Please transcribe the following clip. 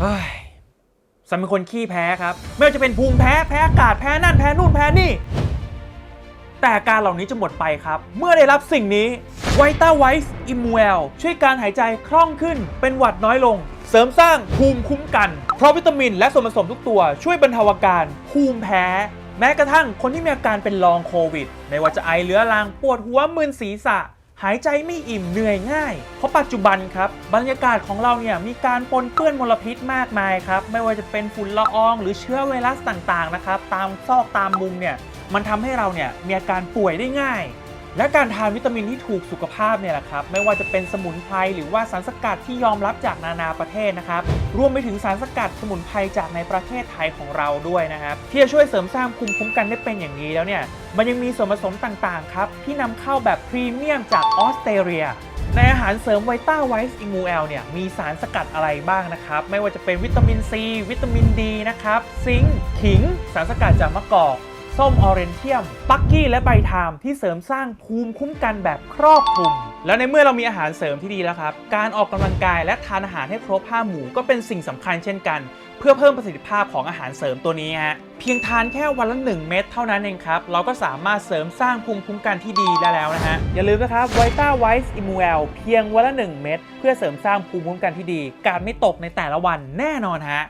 เฮ้ยสันเป็นคนขี้แพ้ครับ ไม่ว่าจะเป็นภูมิแพ้แพ้อากาศแพ้นั่นแพ้นู่นแพ้นี่ แต่อาการเหล่านี้จะหมดไปครับ เมื่อได้รับสิ่งนี้ไวต้าไวส์อิมูเอลช่วยการหายใจคล่องขึ้น เป็นหวัดน้อยลง เสริมสร้างภูมิคุ้มกัน เพราะวิตามินและส่วนผสมทุกตัว ช่วยบรรเทาอาการภูมิแพ้ แม้กระทั่งคนที่มีอาการเป็นลองโควิด ไม่ว่าจะไอเรื้อรังปวดหัวมึนศีรษะ หายใจไม่อิ่มเหนื่อยง่าย เพราะปัจจุบันครับ บรรยากาศของเราเนี่ยมีการปนเปื้อนมลพิษมากมายครับ ไม่ว่าจะเป็นฝุ่นละอองหรือเชื้อไวรัสต่างๆนะครับ ตามซอกตามมุมเนี่ยมันทำให้เราเนี่ยมีอาการป่วยได้ง่าย และการทานวิตามินที่ถูกสุขภาพเนี่ยแหละครับไม่ว่าจะเป็นสมุนไพรหรือว่าสารสกัดที่ยอมรับจากนานาประเทศนะครับรวมไปถึงสารสกัดสมุนไพรจากในประเทศไทยของเราด้วยนะครับที่จะช่วยเสริมสร้างภูมิคุ้มกันได้เป็นอย่างนี้แล้วเนี่ยมันยังมีส่วนผสมต่างๆครับที่นำเข้าแบบพรีเมียมจากออสเตรเลียในอาหารเสริมไวต้าไวส์อิมูเอลเนี่ยมีสารสกัดอะไรบ้างนะครับ ไม่ว่าจะเป็นวิตามินซีวิตามินดีนะครับ ซิงค์ขิง สารสกัดจากมะกอก ส้มออเรนเทียม ปักกี้และใบทามที่เสริมสร้างภูมิคุ้มกันแบบครอบคลุม แล้วในเมื่อเรามีอาหารเสริมที่ดีแล้วครับ การออกกำลังกายและทานอาหารให้ครบ5หมู่ก็เป็นสิ่งสำคัญเช่นกัน เพื่อเพิ่มประสิทธิภาพของอาหารเสริมตัวนี้ฮะเพียงทานแค่วันละ 1 เม็ดเท่านั้นเองครับ เราก็สามารถเสริมสร้างภูมิคุ้มกันที่ดีได้แล้วนะฮะ อย่าลืมนะครับไวต้าไวส์อิมูเอลเพียงวันละ 1 เม็ดเพื่อเสริมสร้างภูมิคุ้มกันที่ดี การไม่ตกในแต่ละวันแน่นอนฮะ